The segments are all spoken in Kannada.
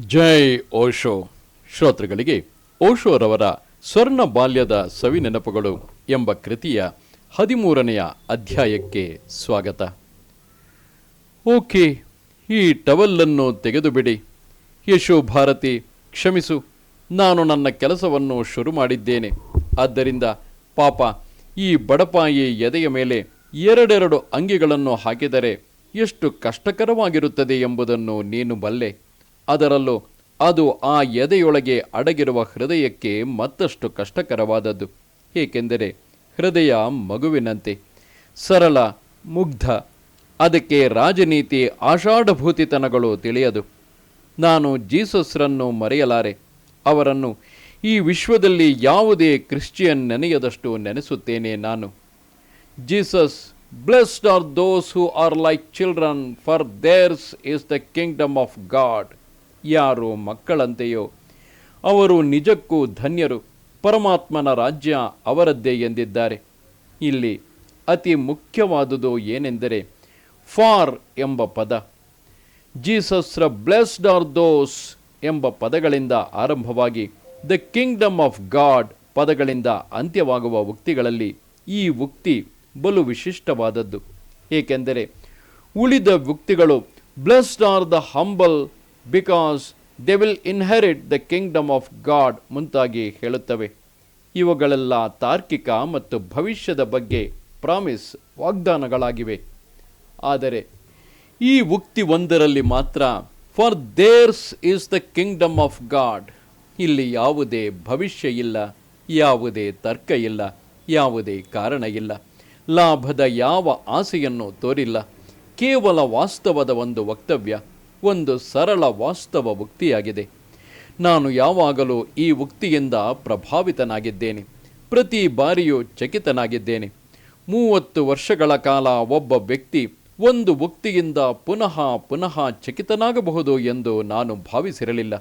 ಜೈ ಓಶೋ. ಶ್ರೋತೃಗಳಿಗೆ, ಓಶೋರವರ ಸ್ವರ್ಣ ಬಾಲ್ಯದ ಸವಿ ನೆನಪುಗಳು ಎಂಬ ಕೃತಿಯ ಹದಿಮೂರನೆಯ ಅಧ್ಯಾಯಕ್ಕೆ ಸ್ವಾಗತ. ಓಕೆ, ಈ ಟವಲ್ಲನ್ನು ತೆಗೆದುಬಿಡಿ. ಯಶೋ ಭಾರತಿ ಕ್ಷಮಿಸು. ನಾನು ನನ್ನ ಕೆಲಸವನ್ನು ಶುರು ಮಾಡಿದ್ದೇನೆ. ಆದ್ದರಿಂದ ಪಾಪ, ಈ ಬಡಪಾಯಿ ಎದೆಯ ಮೇಲೆ ಎರಡೆರಡು ಅಂಗಿಗಳನ್ನು ಹಾಕಿದರೆ ಎಷ್ಟು ಕಷ್ಟಕರವಾಗಿರುತ್ತದೆ ಎಂಬುದನ್ನು ನೀನು ಬಲ್ಲೆ. ಅದರಲ್ಲೂ ಅದು ಆ ಎದೆಯೊಳಗೆ ಅಡಗಿರುವ ಹೃದಯಕ್ಕೆ ಮತ್ತಷ್ಟು ಕಷ್ಟಕರವಾದದ್ದು. ಏಕೆಂದರೆ ಹೃದಯ ಮಗುವಿನಂತೆ. ಸರಳ, ಮುಗ್ಧ, ಅದಕ್ಕೆ ರಾಜನೀತಿ ಆಷಾಢಭೂತಿತನಗಳು ತಿಳಿಯದು. ನಾನು ಜೀಸಸ್ರನ್ನು ಮರೆಯಲಾರೆ. ಅವರನ್ನು ಈ ವಿಶ್ವದಲ್ಲಿ ಯಾವುದೇ ಕ್ರಿಶ್ಚಿಯನ್ ನೆನೆಯದಷ್ಟು ನೆನೆಸುತ್ತೇನೆ ನಾನು. Jesus, blessed are those who are like children, for theirs is the kingdom of God. ಯಾರು ಮಕ್ಕಳಂತೆಯೋ. ಅವರು ನಿಜಕ್ಕೂ ಧನ್ಯರು. ಪರಮಾತ್ಮನ ರಾಜ್ಯ ಅವರದ್ದೇ ಎಂದಿದ್ದಾರೆ. ಇಲ್ಲಿ ಅತಿ ಮುಖ್ಯವಾದುದು ಏನೆಂದರೆ ಫಾರ್ ಎಂಬ ಪದ. ಜೀಸಸ್ರ ಬ್ಲೆಸ್ಡ್ ಆರ್ ದೋಸ್ ಎಂಬ ಪದಗಳಿಂದ ಆರಂಭವಾಗಿ ದ ಕಿಂಗ್ಡಮ್ ಆಫ್ ಗಾಡ್ ಪದಗಳಿಂದ ಅಂತ್ಯವಾಗುವ ಉಕ್ತಿಗಳಲ್ಲಿ ಈ ಉಕ್ತಿ ಬಲು ವಿಶಿಷ್ಟವಾದದ್ದು. ಏಕೆಂದರೆ ಉಳಿದ ಉಕ್ತಿಗಳು blessed are the humble because they will inherit the kingdom of God ಮುಂತಾಗಿ ಹೇಳುತ್ತವೆ. ಇವುಗಳೆಲ್ಲ ತಾರ್ಕಿಕ ಮತ್ತು ಭವಿಷ್ಯದ ಬಗ್ಗೆ ಪ್ರಾಮಿಸ್ ವಾಗ್ದಾನಗಳಾಗಿವೆ. ಆದರೆ ಈ ಉಕ್ತಿ ಒಂದರಲ್ಲಿ ಮಾತ್ರ for theirs is the kingdom of God ಇಲ್ಲಿ ಯಾವುದೇ ಭವಿಷ್ಯ ಇಲ್ಲ, ಯಾವುದೇ ತರ್ಕ ಇಲ್ಲ, ಯಾವುದೇ ಕಾರಣ ಇಲ್ಲ. ಲಾಭದ ಯಾವ ಆಸೆಯನ್ನು ತೋರಿಲ್ಲ. ಕೇವಲ ವಾಸ್ತವದ ಒಂದು ವಕ್ತವ್ಯ. ಒಂದು ಸರಳ ವಾಸ್ತವ ಉಕ್ತಿಯಾಗಿದೆ ನಾನು ಯಾವಾಗಲೂ ಈ ಉಕ್ತಿಯಿಂದ ಪ್ರಭಾವಿತನಾಗಿದ್ದೇನೆ. ಪ್ರತಿ ಬಾರಿಯೂ ಚಕಿತನಾಗಿದ್ದೇನೆ. ಮೂವತ್ತು ವರ್ಷಗಳ ಕಾಲ ಒಬ್ಬ ವ್ಯಕ್ತಿ ಒಂದು ಉಕ್ತಿಯಿಂದ ಪುನಃ ಪುನಃ ಚಕಿತನಾಗಬಹುದು ಎಂದು ನಾನು ಭಾವಿಸಿರಲಿಲ್ಲ.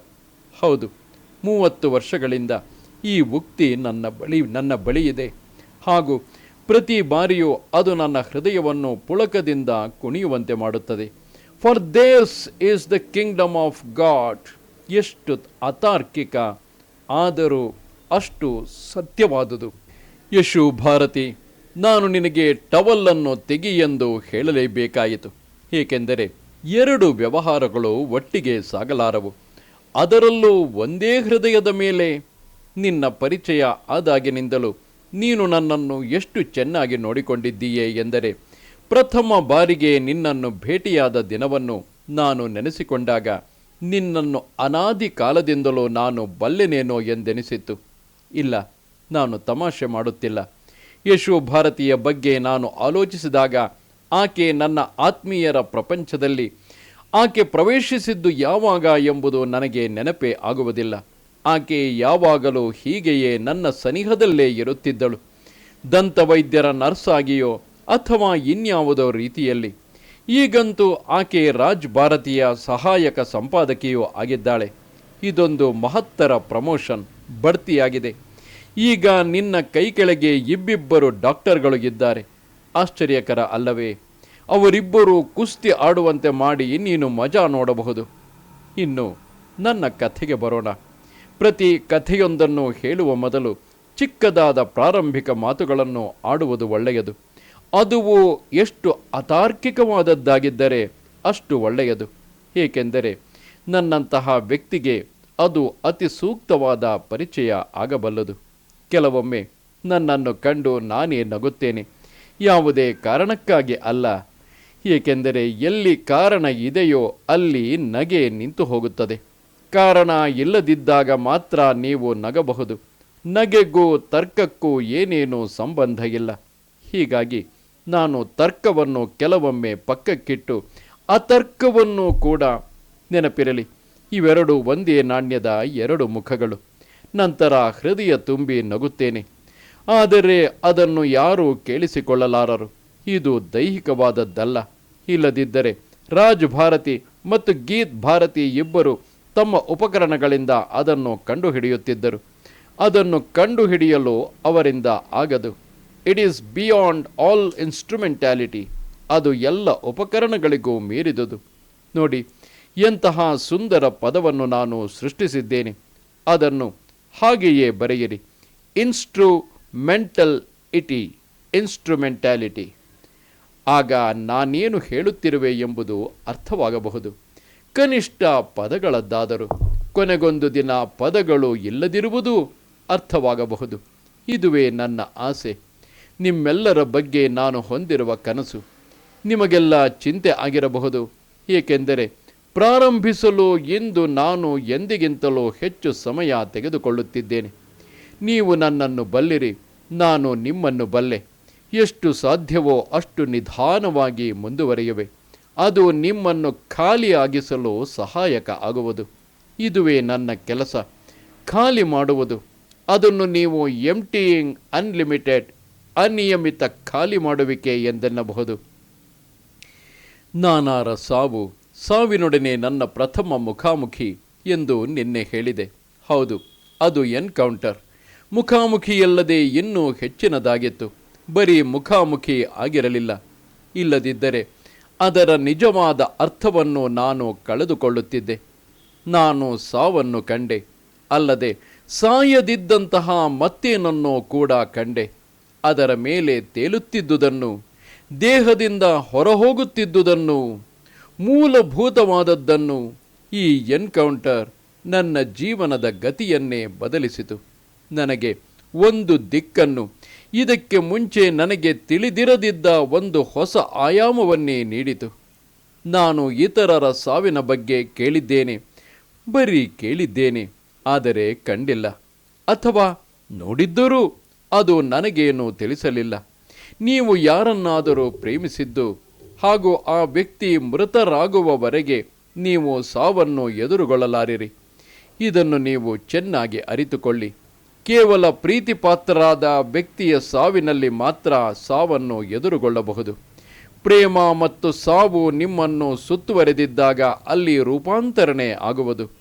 ಹೌದು, ಮೂವತ್ತು ವರ್ಷಗಳಿಂದ ಈ ಉಕ್ತಿ ನನ್ನ ಬಳಿ, ನನ್ನ ಬಳಿಯಿದೆ. ಹಾಗೂ ಪ್ರತಿ ಬಾರಿಯೂ ಅದು ನನ್ನ ಹೃದಯವನ್ನು ಪುಳಕದಿಂದ ಕುಣಿಯುವಂತೆ ಮಾಡುತ್ತದೆ. For theirs is the kingdom of God ಎಷ್ಟು ಅತಾರ್ಕಿಕ, ಆದರೂ ಅಷ್ಟು ಸತ್ಯವಾದುದು. ಯಶು ಭಾರತಿ, ನಾನು ನಿನಗೆ ಟವಲ್ಲನ್ನು ತೆಗಿ ಎಂದು ಹೇಳಲೇಬೇಕಾಯಿತು. ಏಕೆಂದರೆ ಎರಡು ವ್ಯವಹಾರಗಳು ಒಟ್ಟಿಗೆ ಸಾಗಲಾರವು. ಅದರಲ್ಲೂ ಒಂದೇ ಹೃದಯದ ಮೇಲೆ ನಿನ್ನ ಪರಿಚಯ ಆದಾಗಿನಿಂದಲೂ ನೀನು ನನ್ನನ್ನು ಎಷ್ಟು ಚೆನ್ನಾಗಿ ನೋಡಿಕೊಂಡಿದ್ದೀಯೆ ಎಂದರೆ ಪ್ರಥಮ ಬಾರಿಗೆ ನಿನ್ನನ್ನು ಭೇಟಿಯಾದ ದಿನವನ್ನು ನಾನು ನೆನೆಸಿಕೊಂಡಾಗ, ನಿನ್ನನ್ನು ಅನಾದಿ ಕಾಲದಿಂದಲೂ ನಾನು ಬಲ್ಲೆನೇನೋ ಎಂದೆನಿಸಿತ್ತು. ಇಲ್ಲ, ನಾನು ತಮಾಷೆ ಮಾಡುತ್ತಿಲ್ಲ. ಯಶು ಭಾರತೀಯ ಬಗ್ಗೆ ನಾನು ಆಲೋಚಿಸಿದಾಗ, ಆಕೆ ನನ್ನ ಆತ್ಮೀಯರ ಪ್ರಪಂಚದಲ್ಲಿ, ಆಕೆ ಪ್ರವೇಶಿಸಿದ್ದು ಯಾವಾಗ ಎಂಬುದು ನನಗೆ ನೆನಪೇ ಆಗುವುದಿಲ್ಲ. ಆಕೆ ಯಾವಾಗಲೂ ಹೀಗೆಯೇ ನನ್ನ ಸನಿಹದಲ್ಲೇ ಇರುತ್ತಿದ್ದಳು. ದಂತವೈದ್ಯರ ನರ್ಸ್ ಆಗಿಯೋ ಅಥವಾ ಇನ್ಯಾವುದೋ ರೀತಿಯಲ್ಲಿ. ಈಗಂತೂ ಆಕೆ ರಾಜ್ ಭಾರತೀಯ ಸಹಾಯಕ ಸಂಪಾದಕಿಯೂ ಆಗಿದ್ದಾಳೆ. ಇದೊಂದು ಮಹತ್ತರ ಪ್ರಮೋಷನ್, ಬಡ್ತಿಯಾಗಿದೆ. ಈಗ ನಿನ್ನ ಕೈ ಕೆಳಗೆ ಇಬ್ಬಿಬ್ಬರು ಡಾಕ್ಟರ್ಗಳು ಇದ್ದಾರೆ. ಆಶ್ಚರ್ಯಕರ ಅಲ್ಲವೇ? ಅವರಿಬ್ಬರು ಕುಸ್ತಿ ಆಡುವಂತೆ ಮಾಡಿ ನೀನು ಮಜಾ ನೋಡಬಹುದು. ಇನ್ನು ನನ್ನ ಕಥೆಗೆ ಬರೋಣ. ಪ್ರತಿ ಕಥೆಯೊಂದನ್ನು ಹೇಳುವ ಮೊದಲು ಚಿಕ್ಕದಾದ ಪ್ರಾರಂಭಿಕ ಮಾತುಗಳನ್ನು ಆಡುವುದು ಒಳ್ಳೆಯದು. ಅದುವು ಎಷ್ಟು ಅತಾರ್ಕಿಕವಾದದ್ದಾಗಿದ್ದರೆ ಅಷ್ಟು ಒಳ್ಳೆಯದು. ಏಕೆಂದರೆ ನನ್ನಂತಹ ವ್ಯಕ್ತಿಗೆ ಅದು ಅತಿ ಸೂಕ್ತವಾದ ಪರಿಚಯ ಆಗಬಲ್ಲದು. ಕೆಲವೊಮ್ಮೆ ನನ್ನನ್ನು ಕಂಡು ನಾನೇ ನಗುತ್ತೇನೆ. ಯಾವುದೇ ಕಾರಣಕ್ಕಾಗಿ ಅಲ್ಲ. ಏಕೆಂದರೆ ಎಲ್ಲಿ ಕಾರಣ ಇದೆಯೋ ಅಲ್ಲಿ ನಗೆ ನಿಂತು ಹೋಗುತ್ತದೆ. ಕಾರಣ ಇಲ್ಲದಿದ್ದಾಗ ಮಾತ್ರ ನೀವು ನಗಬಹುದು. ನಗೆಗೂ ತರ್ಕಕ್ಕೂ ಏನೇನೂ ಸಂಬಂಧ ಇಲ್ಲ. ಹೀಗಾಗಿ ನಾನು ತರ್ಕವನ್ನು ಕೆಲವೊಮ್ಮೆ ಪಕ್ಕಕ್ಕಿಟ್ಟು, ಅತರ್ಕವನ್ನು ಕೂಡ ನೆನಪಿರಲಿ. ಇವೆರಡು ಒಂದೇ ನಾಣ್ಯದ ಎರಡು ಮುಖಗಳು. ನಂತರ ಹೃದಯ ತುಂಬಿ ನಗುತ್ತೇನೆ. ಆದರೆ ಅದನ್ನು ಯಾರೂ ಕೇಳಿಸಿಕೊಳ್ಳಲಾರರು. ಇದು ದೈಹಿಕವಾದದ್ದಲ್ಲ. ಇಲ್ಲದಿದ್ದರೆ ರಾಜ್ ಭಾರತಿ ಮತ್ತು ಗೀತ್ ಭಾರತಿ ಇಬ್ಬರು ತಮ್ಮ ಉಪಕರಣಗಳಿಂದ ಅದನ್ನು ಕಂಡುಹಿಡಿಯುತ್ತಿದ್ದರು. ಅದನ್ನು ಕಂಡುಹಿಡಿಯಲು ಅವರಿಂದ ಆಗದು. It is beyond all instrumentality ಅದು ಎಲ್ಲ ಉಪಕರಣಗಳಿಗೂ ಮೀರಿದುದು. ನೋಡಿ, ಎಂತಹ ಸುಂದರ ಪದವನ್ನು ನಾನು ಸೃಷ್ಟಿಸಿದ್ದೇನೆ. ಅದನ್ನು ಹಾಗೆಯೇ ಬರೆಯಿರಿ. ಇನ್ಸ್ಟ್ರುಮೆಂಟಲ್ ಇಟಿ ಇನ್ಸ್ಟ್ರುಮೆಂಟ್ಯಾಲಿಟಿ ಆಗ ನಾನೇನು ಹೇಳುತ್ತಿರುವೆ ಎಂಬುದು ಅರ್ಥವಾಗಬಹುದು. ಕನಿಷ್ಠ ಪದಗಳದ್ದಾದರೂ ಕೊನೆಗೊಂದು ದಿನ ಪದಗಳು ಇಲ್ಲದಿರುವುದು ಅರ್ಥವಾಗಬಹುದು. ಇದುವೇ ನನ್ನ ಆಸೆ. ನಿಮ್ಮೆಲ್ಲರ ಬಗ್ಗೆ ನಾನು ಹೊಂದಿರುವ ಕನಸು ನಿಮಗೆಲ್ಲ ಚಿಂತೆ ಆಗಿರಬಹುದು, ಏಕೆಂದರೆ ಪ್ರಾರಂಭಿಸಲು ಇಂದು ನಾನು ಎಂದಿಗಿಂತಲೂ ಹೆಚ್ಚು ಸಮಯ ತೆಗೆದುಕೊಳ್ಳುತ್ತಿದ್ದೇನೆ. ನೀವು ನನ್ನನ್ನು ಬಲ್ಲಿರಿ, ನಾನು ನಿಮ್ಮನ್ನು ಬಲ್ಲೆ. ಎಷ್ಟು ಸಾಧ್ಯವೋ ಅಷ್ಟು ನಿಧಾನವಾಗಿ ಮುಂದುವರಿಯುವೆ. ಅದು ನಿಮ್ಮನ್ನು ಖಾಲಿಯಾಗಿಸಲು ಸಹಾಯಕ ಆಗುವುದು. ಇದುವೇ ನನ್ನ ಕೆಲಸ. ಖಾಲಿ ಮಾಡುವುದು. ಅದನ್ನು ನೀವು ಎಂಟಿಯಿಂಗ್ ಅನ್ಲಿಮಿಟೆಡ್ ಅನಿಯಮಿತ ಖಾಲಿ ಮಾಡುವಿಕೆ ಎಂದೆನ್ನಬಹುದು? ನಾನಾರ ಸಾವು, ಸಾವಿನೊಡನೆ ನನ್ನ ಪ್ರಥಮ ಮುಖಾಮುಖಿ ಎಂದು ನಿನ್ನೆ ಹೇಳಿದೆ. ಹೌದು, ಅದು ಎನ್ಕೌಂಟರ್. ಮುಖಾಮುಖಿಯಲ್ಲದೆ ಇನ್ನೂ ಹೆಚ್ಚಿನದಾಗಿತ್ತು. ಬರೀ ಮುಖಾಮುಖಿ ಆಗಿರಲಿಲ್ಲ. ಇಲ್ಲದಿದ್ದರೆ ಅದರ ನಿಜವಾದ ಅರ್ಥವನ್ನು ನಾನು ಕಳೆದುಕೊಳ್ಳುತ್ತಿದ್ದೆ. ನಾನು ಸಾವನ್ನು ಕಂಡೆ. ಅಲ್ಲದೆ ಸಾಯದಿದ್ದಂತಹ ಮತ್ತೇನನ್ನೋ ಕೂಡ ಕಂಡೆ. ಅದರ ಮೇಲೆ ತೇಲುತ್ತಿದ್ದುದನ್ನು, ದೇಹದಿಂದ ಹೊರಹೋಗುತ್ತಿದ್ದುದನ್ನು, ಮೂಲಭೂತವಾದದ್ದನ್ನು ಈ ಎನ್ಕೌಂಟರ್ ನನ್ನ ಜೀವನದ ಗತಿಯನ್ನೇ ಬದಲಿಸಿತು. ನನಗೆ ಒಂದು ದಿಕ್ಕನ್ನು, ಇದಕ್ಕೆ ಮುಂಚೆ ನನಗೆ ತಿಳಿದಿರದಿದ್ದ ಒಂದು ಹೊಸ ಆಯಾಮವನ್ನೇ ನೀಡಿತು. ನಾನು ಇತರರ ಸಾವಿನ ಬಗ್ಗೆ ಕೇಳಿದ್ದೇನೆ, ಬರೀ ಕೇಳಿದ್ದೇನೆ, ಆದರೆ ಕಂಡಿಲ್ಲ. ಅಥವಾ ನೋಡಿದ್ದರೂ ಅದು ನನಗೇನು ತಿಳಿಸಲಿಲ್ಲ. ನೀವು ಯಾರನ್ನಾದರೂ ಪ್ರೇಮಿಸಿದ್ದು ಹಾಗೂ ಆ ವ್ಯಕ್ತಿ ಮೃತರಾಗುವವರೆಗೆ ನೀವು ಸಾವನ್ನು ಎದುರುಗೊಳ್ಳಲಾರಿರಿ. ಇದನ್ನು ನೀವು ಚೆನ್ನಾಗಿ ಅರಿತುಕೊಳ್ಳಿ. ಕೇವಲ ಪ್ರೀತಿಪಾತ್ರರಾದ ವ್ಯಕ್ತಿಯ ಸಾವಿನಲ್ಲಿ ಮಾತ್ರ ಸಾವನ್ನು ಎದುರುಗೊಳ್ಳಬಹುದು. ಪ್ರೇಮ ಮತ್ತು ಸಾವು ನಿಮ್ಮನ್ನು ಸುತ್ತುವರೆದಿದ್ದಾಗ ಅಲ್ಲಿ ರೂಪಾಂತರಣೆ ಆಗುವುದು.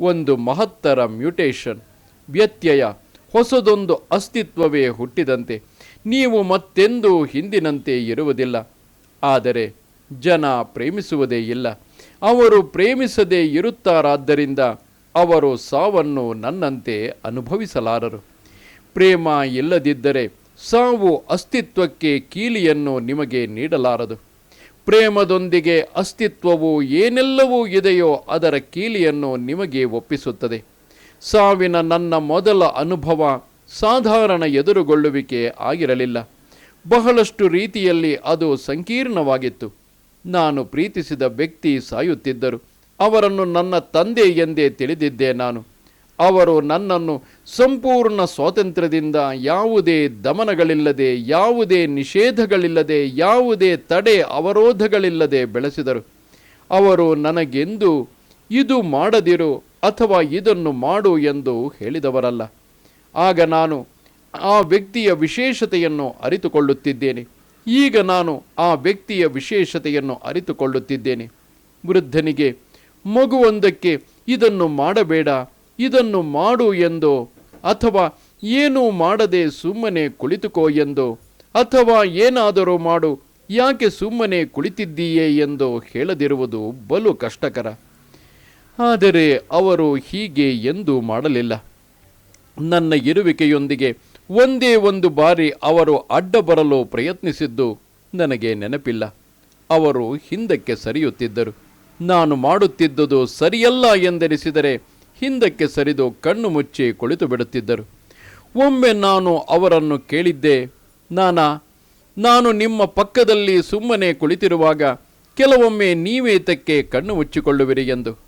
ಒಂದು ಮಹತ್ತರ ಮ್ಯೂಟೇಷನ್, ವ್ಯತ್ಯಯ ಹೊಸದೊಂದು ಅಸ್ತಿತ್ವವೇ ಹುಟ್ಟಿದಂತೆ. ನೀವು ಮತ್ತೆಂದೂ ಹಿಂದಿನಂತೆ ಇರುವುದಿಲ್ಲ. ಆದರೆ ಜನ ಪ್ರೇಮಿಸುವುದೇ ಇಲ್ಲ. ಅವರು ಪ್ರೇಮಿಸದೇ ಇರುತ್ತಾರಾದ್ದರಿಂದ ಅವರು ಸಾವನ್ನು ನನ್ನಂತೆ ಅನುಭವಿಸಲಾರರು. ಪ್ರೇಮ ಇಲ್ಲದಿದ್ದರೆ ಸಾವು ಅಸ್ತಿತ್ವಕ್ಕೆ ಕೀಲಿಯನ್ನು ನಿಮಗೆ ನೀಡಲಾರದು. ಪ್ರೇಮದೊಂದಿಗೆ ಅಸ್ತಿತ್ವವು ಏನೆಲ್ಲವೂ ಇದೆಯೋ ಅದರ ಕೀಲಿಯನ್ನು ನಿಮಗೆ ಒಪ್ಪಿಸುತ್ತದೆ. ಸಾವಿನ ನನ್ನ ಮೊದಲ ಅನುಭವ ಸಾಧಾರಣ ಎದುರುಗೊಳ್ಳುವಿಕೆ ಆಗಿರಲಿಲ್ಲ. ಬಹಳಷ್ಟು ರೀತಿಯಲ್ಲಿ ಅದು ಸಂಕೀರ್ಣವಾಗಿತ್ತು. ನಾನು ಪ್ರೀತಿಸಿದ ವ್ಯಕ್ತಿ ಸಾಯುತ್ತಿದ್ದರು. ಅವರನ್ನು ನನ್ನ ತಂದೆ ಎಂದೇ ತಿಳಿದಿದ್ದೆ ನಾನು. ಅವರು ನನ್ನನ್ನು ಸಂಪೂರ್ಣ ಸ್ವಾತಂತ್ರ್ಯದಿಂದ ಯಾವುದೇ ದಮನಗಳಿಲ್ಲದೆ, ಯಾವುದೇ ನಿಷೇಧಗಳಿಲ್ಲದೆ, ಯಾವುದೇ ತಡೆ ಅವರೋಧಗಳಿಲ್ಲದೆ ಬೆಳೆಸಿದರು. ಅವರು ನನಗೆಂದು ಇದು ಮಾಡದಿರು ಅಥವಾ ಇದನ್ನು ಮಾಡು ಎಂದು ಹೇಳಿದವರಲ್ಲ. ಆಗ ನಾನು ಆ ವ್ಯಕ್ತಿಯ ವಿಶೇಷತೆಯನ್ನು ಅರಿತುಕೊಳ್ಳುತ್ತಿದ್ದೇನೆ. ಈಗ ನಾನು ಆ ವ್ಯಕ್ತಿಯ ವಿಶೇಷತೆಯನ್ನು ಅರಿತುಕೊಳ್ಳುತ್ತಿದ್ದೇನೆ. ವೃದ್ಧನಿಗೆ, ಮಗುವೊಂದಕ್ಕೆ ಇದನ್ನು ಮಾಡಬೇಡ, ಇದನ್ನು ಮಾಡು ಎಂದು, ಅಥವಾ ಏನೂ ಮಾಡದೆ ಸುಮ್ಮನೆ ಕುಳಿತುಕೋ ಎಂದು, ಅಥವಾ ಏನಾದರೂ ಮಾಡು, ಯಾಕೆ ಸುಮ್ಮನೆ ಕುಳಿತಿದ್ದೀಯೇ ಎಂದು ಹೇಳದಿರುವುದು ಬಲು ಕಷ್ಟಕರ. ಆದರೆ ಅವರು ಹೀಗೆ ಎಂದೂ ಮಾಡಲಿಲ್ಲ. ನನ್ನ ಇರುವಿಕೆಯೊಂದಿಗೆ ಒಂದೇ ಒಂದು ಬಾರಿ ಅವರು ಅಡ್ಡ ಬರಲು ಪ್ರಯತ್ನಿಸಿದ್ದು ನನಗೆ ನೆನಪಿಲ್ಲ. ಅವರು ಹಿಂದಕ್ಕೆ ಸರಿಯುತ್ತಿದ್ದರು. ನಾನು ಮಾಡುತ್ತಿದ್ದುದು ಸರಿಯಲ್ಲ ಎಂದೆನಿಸಿದರೆ ಹಿಂದಕ್ಕೆ ಸರಿದು ಕಣ್ಣು ಮುಚ್ಚಿ ಕುಳಿತು ಬಿಡುತ್ತಿದ್ದರು. ಒಮ್ಮೆ ನಾನು ಅವರನ್ನು ಕೇಳಿದ್ದೆ, ನಾನಾ, ನಾನು ನಿಮ್ಮ ಪಕ್ಕದಲ್ಲಿ ಸುಮ್ಮನೆ ಕುಳಿತಿರುವಾಗ ಕೆಲವೊಮ್ಮೆ ನೀವೇತಕ್ಕೆ ಕಣ್ಣು ಮುಚ್ಚಿಕೊಳ್ಳುವಿರಿ ಎಂದು.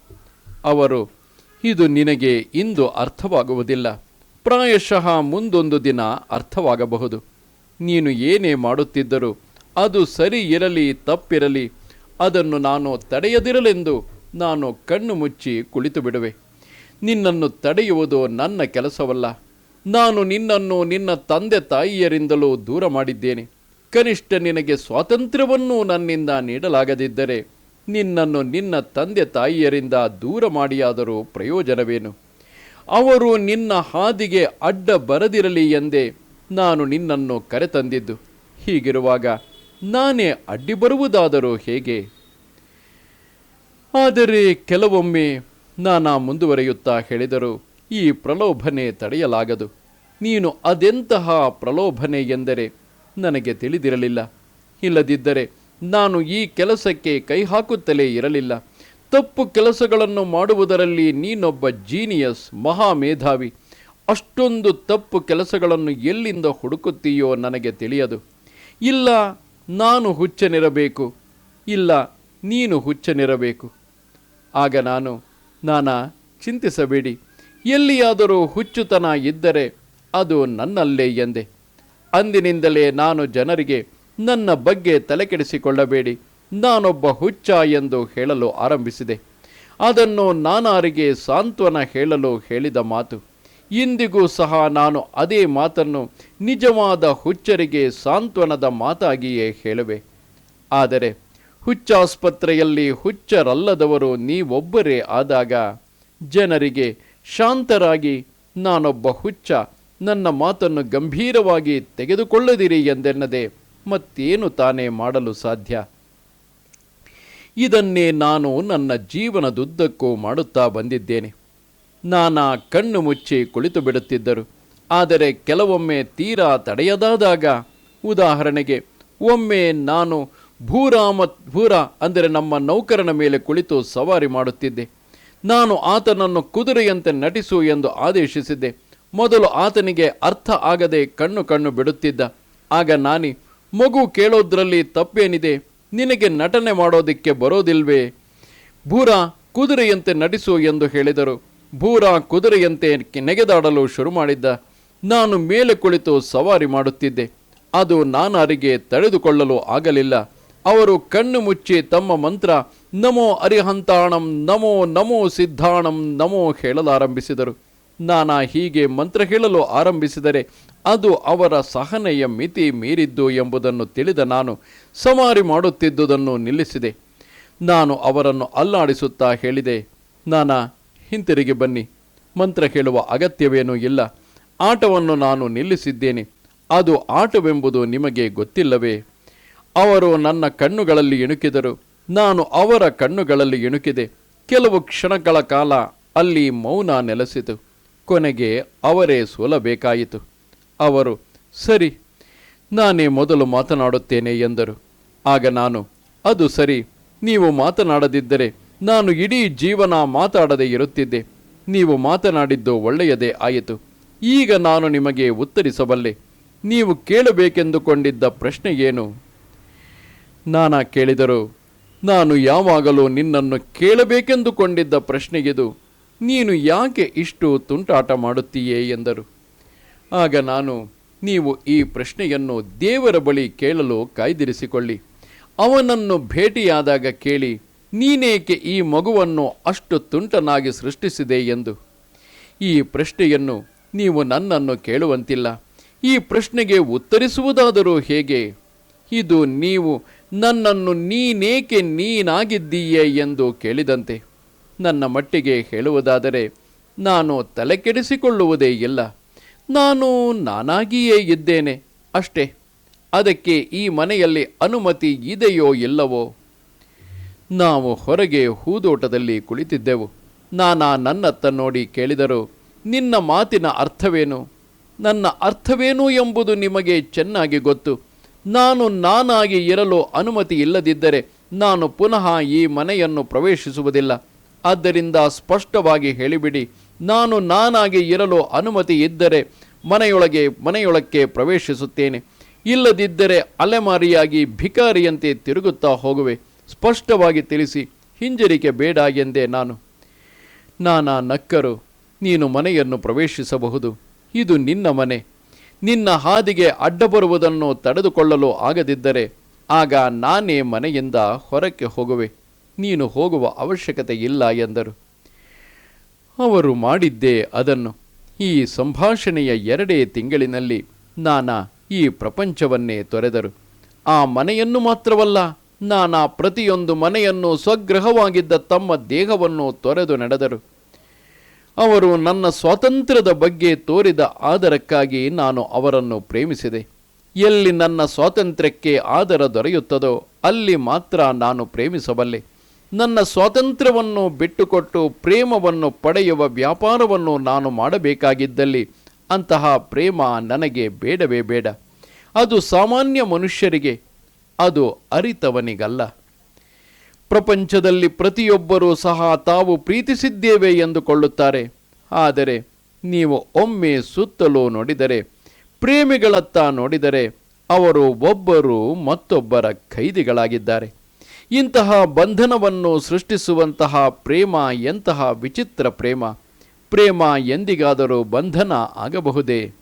ಅವರು, ಇದು ನಿನಗೆ ಇಂದು ಅರ್ಥವಾಗುವುದಿಲ್ಲ. ಪ್ರಾಯಶಃ ಮುಂದೊಂದು ದಿನ ಅರ್ಥವಾಗಬಹುದು. ನೀನು ಏನೇ ಮಾಡುತ್ತಿದ್ದರೂ ಅದು ಸರಿ ಇರಲಿ, ತಪ್ಪಿರಲಿ, ಅದನ್ನು ನಾನು ತಡೆಯದಿರಲೆಂದು ನಾನು ಕಣ್ಣು ಮುಚ್ಚಿ ಕುಳಿತು ಬಿಡುವೆ. ನಿನ್ನನ್ನು ತಡೆಯುವುದು ನನ್ನ ಕೆಲಸವಲ್ಲ. ನಾನು ನಿನ್ನನ್ನು ನಿನ್ನ ತಂದೆ ತಾಯಿಯರಿಂದಲೂ ದೂರ ಮಾಡಿದ್ದೇನೆ. ಕನಿಷ್ಠ ನಿನಗೆ ಸ್ವಾತಂತ್ರ್ಯವನ್ನು ನನ್ನಿಂದ ನೀಡಲಾಗದಿದ್ದರೆ ನಿನ್ನನ್ನು ನಿನ್ನ ತಂದೆ ತಾಯಿಯರಿಂದ ದೂರ ಮಾಡಿಯಾದರೂ ಪ್ರಯೋಜನವೇನು? ಅವರು ನಿನ್ನ ಹಾದಿಗೆ ಅಡ್ಡ ಬರದಿರಲಿ ಎಂದೇ ನಾನು ನಿನ್ನನ್ನು ಕರೆತಂದಿದ್ದು. ಹೀಗಿರುವಾಗ ನಾನೇ ಅಡ್ಡಿ ಬರುವುದಾದರೂ ಹೇಗೆ? ಆದರೆ ಕೆಲವೊಮ್ಮೆ ನಾನಾ ಮುಂದುವರಿಯುತ್ತಾ ಹೇಳಿದರು ಈ ಪ್ರಲೋಭನೆ ತಡೆಯಲಾಗದು. ನೀನು ಅದೆಂತಹ ಪ್ರಲೋಭನೆ ಎಂದರೆ ನನಗೆ ತಿಳಿದಿರಲಿಲ್ಲ. ಇಲ್ಲದಿದ್ದರೆ ನಾನು ಈ ಕೆಲಸಕ್ಕೆ ಕೈ ಹಾಕುತ್ತಲೇ ಇರಲಿಲ್ಲ. ತಪ್ಪು ಕೆಲಸಗಳನ್ನು ಮಾಡುವುದರಲ್ಲಿ ನೀನೊಬ್ಬ ಜೀನಿಯಸ್ ಮಹಾಮೇಧಾವಿ. ಅಷ್ಟೊಂದು ತಪ್ಪು ಕೆಲಸಗಳನ್ನು ಎಲ್ಲಿಂದ ಹುಡುಕುತ್ತೀಯೋ ನನಗೆ ತಿಳಿಯದು. ಇಲ್ಲ, ನಾನು ಹುಚ್ಚನಿರಬೇಕು. ಇಲ್ಲ, ನೀನು ಹುಚ್ಚನಿರಬೇಕು. ಆಗ ನಾನು, ನಾನಾ, ಚಿಂತಿಸಬೇಡಿ. ಎಲ್ಲಿಯಾದರೂ ಹುಚ್ಚುತನ ಇದ್ದರೆ ಅದು ನನ್ನಲ್ಲೇ ಎಂದೆ. ಅಂದಿನಿಂದಲೇ ನಾನು ಜನರಿಗೆ ನನ್ನ ಬಗ್ಗೆ ತಲೆಕೆಡಿಸಿಕೊಳ್ಳಬೇಡಿ. ನಾನೊಬ್ಬ ಹುಚ್ಚ ಎಂದು ಹೇಳಲು ಆರಂಭಿಸಿದೆ. ಅದನ್ನು ನಾನಾರಿಗೆ ಸಾಂತ್ವನ ಹೇಳಲು ಹೇಳಿದ ಮಾತು. ಇಂದಿಗೂ ಸಹ ನಾನು ಅದೇ ಮಾತನ್ನು ನಿಜವಾದ ಹುಚ್ಚರಿಗೆ ಸಾಂತ್ವನದ ಮಾತಾಗಿಯೇ ಹೇಳುವೆ. ಆದರೆ ಹುಚ್ಚಾಸ್ಪತ್ರೆಯಲ್ಲಿ ಹುಚ್ಚರಲ್ಲದವರು ನೀವೊಬ್ಬರೇ ಆದಾಗ ಜನರಿಗೆ ಶಾಂತರಾಗಿ ನಾನೊಬ್ಬ ಹುಚ್ಚ ನನ್ನ ಮಾತನ್ನು ಗಂಭೀರವಾಗಿ ತೆಗೆದುಕೊಳ್ಳದಿರಿ ಎಂದೆನ್ನದೆ ಮತ್ತೇನು ತಾನೇ ಮಾಡಲು ಸಾಧ್ಯ? ಇದನ್ನೇ ನಾನು ನನ್ನ ಜೀವನದುದ್ದಕ್ಕೂ ಮಾಡುತ್ತಾ ಬಂದಿದ್ದೇನೆ. ನಾನಾ ಕಣ್ಣು ಮುಚ್ಚಿ ಕುಳಿತು ಬಿಡುತ್ತಿದ್ದರು. ಆದರೆ ಕೆಲವೊಮ್ಮೆ ತೀರಾ ತಡೆಯದಾದಾಗ, ಉದಾಹರಣೆಗೆ, ಒಮ್ಮೆ ನಾನು ಭೂರಾಮ ಭೂರ ಅಂದರೆ ನಮ್ಮ ನೌಕರನ ಮೇಲೆ ಕುಳಿತು ಸವಾರಿ ಮಾಡುತ್ತಿದ್ದೆ. ನಾನು ಆತನನ್ನು ಕುದುರೆಯಂತೆ ನಟಿಸು ಎಂದು ಆದೇಶಿಸಿದ್ದೆ. ಮೊದಲು ಆತನಿಗೆ ಅರ್ಥ ಆಗದೆ ಕಣ್ಣು ಕಣ್ಣು ಬಿಡುತ್ತಿದ್ದ. ಆಗ ನಾನಿ ಮಗು ಕೇಳೋದ್ರಲ್ಲಿ ತಪ್ಪೇನಿದೆ, ನಿನಗೆ ನಟನೆ ಮಾಡೋದಿಕ್ಕೆ ಬರೋದಿಲ್ವೇ? ಭೂರ ಕುದುರೆಯಂತೆ ನಟಿಸು ಎಂದು ಹೇಳಿದರು. ಭೂರ ಕುದುರೆಯಂತೆ ನೆಗೆದಾಡಲು ಶುರು ಮಾಡಿದ್ದ. ನಾನು ಮೇಲೆ ಕುಳಿತು ಸವಾರಿ ಮಾಡುತ್ತಿದ್ದೆ. ಅದು ನಾನಾರಿಗೆ ತಡೆದುಕೊಳ್ಳಲು ಆಗಲಿಲ್ಲ. ಅವರು ಕಣ್ಣು ಮುಚ್ಚಿ ತಮ್ಮ ಮಂತ್ರ, ನಮೋ ಅರಿಹಂತಾಣಂ, ನಮೋ ನಮೋ ಸಿದ್ಧಾಣಂ, ನಮೋ ಹೇಳಲಾರಂಭಿಸಿದರು. ನಾನಾ ಹೀಗೆ ಮಂತ್ರ ಹೇಳಲು ಆರಂಭಿಸಿದರೆ ಅದು ಅವರ ಸಹನೆಯ ಮಿತಿ ಮೀರಿದ್ದು ಎಂಬುದನ್ನು ತಿಳಿದ ನಾನು ಸವಾರಿ ಮಾಡುತ್ತಿದ್ದುದನ್ನು ನಿಲ್ಲಿಸಿದೆ. ನಾನು ಅವರನ್ನು ಅಲ್ಲಾಡಿಸುತ್ತಾ ಹೇಳಿದೆ, ನಾನಾ, ಹಿಂತಿರುಗಿ ಬನ್ನಿ. ಮಂತ್ರ ಹೇಳುವ ಅಗತ್ಯವೇನೂ ಇಲ್ಲ. ಆಟವನ್ನು ನಾನು ನಿಲ್ಲಿಸಿದ್ದೇನೆ. ಅದು ಆಟವೆಂಬುದು ನಿಮಗೆ ಗೊತ್ತಿಲ್ಲವೇ? ಅವರು ನನ್ನ ಕಣ್ಣುಗಳಲ್ಲಿ ಇಣುಕಿದರು. ನಾನು ಅವರ ಕಣ್ಣುಗಳಲ್ಲಿ ಇಣುಕಿದೆ. ಕೆಲವು ಕ್ಷಣಗಳ ಕಾಲ ಅಲ್ಲಿ ಮೌನ ನೆಲೆಸಿತು. ಕೊನೆಗೆ ಅವರೇ ಸೋಲಬೇಕಾಯಿತು ಅವರು, ಸರಿ, ನಾನೇ ಮೊದಲು ಮಾತನಾಡುತ್ತೇನೆ ಎಂದರು. ಆಗ ನಾನು, ಅದು ಸರಿ, ನೀವು ಮಾತನಾಡದಿದ್ದರೆ ನಾನು ಇಡೀ ಜೀವನ ಮಾತಾಡದೆ ಇರುತ್ತಿದ್ದೆ. ನೀವು ಮಾತನಾಡಿದ್ದು ಒಳ್ಳೆಯದೇ ಆಯಿತು. ಈಗ ನಾನು ನಿಮಗೆ ಉತ್ತರಿಸಬಲ್ಲೆ. ನೀವು ಕೇಳಬೇಕೆಂದುಕೊಂಡಿದ್ದ ಪ್ರಶ್ನೆ ಏನು? ನಾನಾ ಕೇಳಿದರು, ನಾನು ಯಾವಾಗಲೂ ನಿನ್ನನ್ನು ಕೇಳಬೇಕೆಂದುಕೊಂಡಿದ್ದ ಪ್ರಶ್ನೆಗಿದು ನೀನು ಯಾಕೆ ಇಷ್ಟು ತುಂಟಾಟ ಮಾಡುತ್ತೀಯೇ ಎಂದರು. ಆಗ ನಾನು, ನೀವು ಈ ಪ್ರಶ್ನೆಯನ್ನು ದೇವರ ಬಳಿ ಕೇಳಲು ಕಾಯ್ದಿರಿಸಿಕೊಳ್ಳಿ. ಅವನನ್ನು ಭೇಟಿಯಾದಾಗ ಕೇಳಿ, ನೀನೇಕೆ ಈ ಮಗುವನ್ನು ಅಷ್ಟು ತುಂಟನಾಗಿ ಸೃಷ್ಟಿಸಿದೆ ಎಂದು. ಈ ಪ್ರಶ್ನೆಯನ್ನು ನೀವು ನನ್ನನ್ನು ಕೇಳುವಂತಿಲ್ಲ. ಈ ಪ್ರಶ್ನೆಗೆ ಉತ್ತರಿಸುವುದಾದರೂ ಹೇಗೆ? ಇದು ನೀವು ನನ್ನನ್ನು ನೀನೇಕೆ ನೀನಾಗಿದ್ದೀಯೇ ಎಂದು ಕೇಳಿದಂತೆ. ನನ್ನ ಮಟ್ಟಿಗೆ ಹೇಳುವುದಾದರೆ, ನಾನು ತಲೆಕೆಡಿಸಿಕೊಳ್ಳುವುದೇ ಇಲ್ಲ. ನಾನು ನಾನಾಗಿಯೇ ಇದ್ದೇನೆ. ಅಷ್ಟೇ. ಅದಕ್ಕೆ ಈ ಮನೆಯಲ್ಲಿ ಅನುಮತಿ ಇದೆಯೋ ಇಲ್ಲವೋ? ನಾವು ಹೊರಗೆ ಹೂದೋಟದಲ್ಲಿ ಕುಳಿತಿದ್ದೆವು. ನಾನಾ ನನ್ನತ್ತ ನೋಡಿ ಕೇಳಿದರು, ನಿನ್ನ ಮಾತಿನ ಅರ್ಥವೇನು? ನನ್ನ ಅರ್ಥವೇನು ಎಂಬುದು ನಿಮಗೆ ಚೆನ್ನಾಗಿ ಗೊತ್ತು. ನಾನು ನಾನಾಗಿ ಇರಲು ಅನುಮತಿ ಇಲ್ಲದಿದ್ದರೆ, ನಾನು ಪುನಃ ಈ ಮನೆಯನ್ನು ಪ್ರವೇಶಿಸುವುದಿಲ್ಲ. ಆದ್ದರಿಂದ ಸ್ಪಷ್ಟವಾಗಿ ಹೇಳಿಬಿಡಿ, ನಾನು ನಾನಾಗಿ ಇರಲು ಅನುಮತಿ ಇದ್ದರೆ ಮನೆಯೊಳಗೆ, ಮನೆಯೊಳಕ್ಕೆ ಪ್ರವೇಶಿಸುತ್ತೇನೆ. ಇಲ್ಲದಿದ್ದರೆ ಅಲೆಮಾರಿಯಾಗಿ ಭಿಕಾರಿಯಂತೆ ತಿರುಗುತ್ತಾ ಹೋಗುವೆ. ಸ್ಪಷ್ಟವಾಗಿ ತಿಳಿಸಿ, ಹಿಂಜರಿಕೆ ಬೇಡ ಎಂದೆ ನಾನು. ನಾನಾ ನಕ್ಕರು, ನೀನು ಮನೆಯನ್ನು ಪ್ರವೇಶಿಸಬಹುದು. ಇದು ನಿನ್ನ ಮನೆ. ನಿನ್ನ ಹಾದಿಗೆ ಅಡ್ಡ ಬರುವುದನ್ನು ತಡೆದುಕೊಳ್ಳಲು ಆಗದಿದ್ದರೆ, ಆಗ ನಾನೇ ಮನೆಯಿಂದ ಹೊರಕ್ಕೆ ಹೋಗುವೆ. ನೀನು ಹೋಗುವ ಅವಶ್ಯಕತೆ ಇಲ್ಲ ಎಂದರು. ಅವರು ಮಾಡಿದ್ದೇ ಅದನ್ನು. ಈ ಸಂಭಾಷಣೆಯ ಎರಡೇ ತಿಂಗಳಿನಲ್ಲಿ ನಾನಾ ಈ ಪ್ರಪಂಚವನ್ನೇ ತೊರೆದರು. ಆ ಮನೆಯನ್ನು ಮಾತ್ರವಲ್ಲ, ನಾನಾ ಪ್ರತಿಯೊಂದು ಮನೆಯನ್ನು ಸ್ವಗ್ರಹವಾಗಿದ್ದ ತಮ್ಮ ದೇಹವನ್ನು ತೊರೆದು ನಡೆದರು. ಅವರು ನನ್ನ ಸ್ವಾತಂತ್ರ್ಯದ ಬಗ್ಗೆ ತೋರಿದ ಆದರಕ್ಕಾಗಿ ನಾನು ಅವರನ್ನು ಪ್ರೇಮಿಸಿದೆ. ಎಲ್ಲಿ ನನ್ನ ಸ್ವಾತಂತ್ರ್ಯಕ್ಕೆ ಆದರ ದೊರೆಯುತ್ತದೋ ಅಲ್ಲಿ ಮಾತ್ರ ನಾನು ಪ್ರೇಮಿಸಬಲ್ಲೆ. ನನ್ನ ಸ್ವಾತಂತ್ರ್ಯವನ್ನು ಬಿಟ್ಟುಕೊಟ್ಟು ಪ್ರೇಮವನ್ನು ಪಡೆಯುವ ವ್ಯಾಪಾರವನ್ನು ನಾನು ಮಾಡಬೇಕಾಗಿದ್ದಲ್ಲಿ ಅಂತಹ ಪ್ರೇಮ ನನಗೆ ಬೇಡವೇ ಬೇಡ. ಅದು ಸಾಮಾನ್ಯ ಮನುಷ್ಯರಿಗೆ, ಅದು ಅರಿತವನಿಗಲ್ಲ. ಪ್ರಪಂಚದಲ್ಲಿ ಪ್ರತಿಯೊಬ್ಬರೂ ಸಹ ತಾವು ಪ್ರೀತಿಸಿದ್ದೇವೆ ಎಂದುಕೊಳ್ಳುತ್ತಾರೆ. ಆದರೆ ನೀವು ಒಮ್ಮೆ ಸುತ್ತಲೂ ನೋಡಿದರೆ, ಪ್ರೇಮಿಗಳತ್ತ ನೋಡಿದರೆ, ಅವರು ಒಬ್ಬರು ಮತ್ತೊಬ್ಬರ ಖೈದಿಗಳಾಗಿದ್ದಾರೆ. ಇಂತಹ ಬಂಧನವನ್ನು ಸೃಷ್ಟಿಸುವಂತಹ ಪ್ರೇಮ ಎಂತಹ ವಿಚಿತ್ರ ಪ್ರೇಮ. ಪ್ರೇಮ ಎಂದಿಗಾದರೂ ಬಂಧನ ಆಗಬಹುದೇ?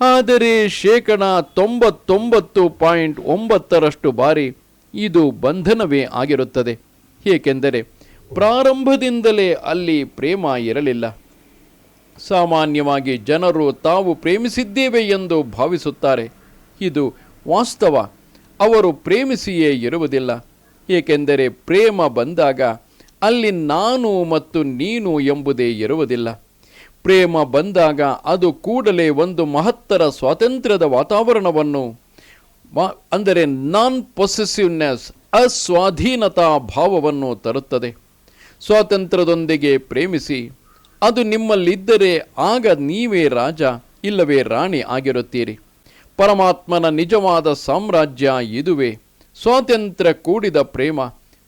ಆದರೆ ಶೇಕಡ ತೊಂಬತ್ತೊಂಬತ್ತು ಪಾಯಿಂಟ್ ಒಂಬತ್ತರಷ್ಟು ಬಾರಿ ಇದು ಬಂಧನವೇ ಆಗಿರುತ್ತದೆ. ಏಕೆಂದರೆ ಪ್ರಾರಂಭದಿಂದಲೇ ಅಲ್ಲಿ ಪ್ರೇಮ ಇರಲಿಲ್ಲ. ಸಾಮಾನ್ಯವಾಗಿ ಜನರು ತಾವು ಪ್ರೇಮಿಸಿದ್ದೇವೆ ಎಂದು ಭಾವಿಸುತ್ತಾರೆ. ಇದು ವಾಸ್ತವ. ಅವರು ಪ್ರೇಮಿಸಿಯೇ ಇರುವುದಿಲ್ಲ. ಏಕೆಂದರೆ ಪ್ರೇಮ ಬಂದಾಗ ಅಲ್ಲಿ ನಾನು ಮತ್ತು ನೀನು ಎಂಬುದೇ ಇರುವುದಿಲ್ಲ. ಪ್ರೇಮ ಬಂದಾಗ ಅದು ಕೂಡಲೇ ಒಂದು ಮಹತ್ತರ ಸ್ವಾತಂತ್ರ್ಯದ ವಾತಾವರಣವನ್ನು ಅಂದರೆ ನಾನ್ ಪೊಸೆಸಿವ್ನೆಸ್ ಅಸ್ವಾಧೀನತಾ ಭಾವವನ್ನು ತರುತ್ತದೆ. ಸ್ವಾತಂತ್ರ್ಯದೊಂದಿಗೆ ಪ್ರೇಮಿಸಿ, ಅದು ನಿಮ್ಮಲ್ಲಿದ್ದರೆ ಆಗ ನೀವೇ ರಾಜ, ಇಲ್ಲವೇ ರಾಣಿ ಆಗಿರುತ್ತೀರಿ. ಪರಮಾತ್ಮನ ನಿಜವಾದ ಸಾಮ್ರಾಜ್ಯ ಇದುವೇ. ಸ್ವಾತಂತ್ರ್ಯ ಕೂಡಿದ ಪ್ರೇಮ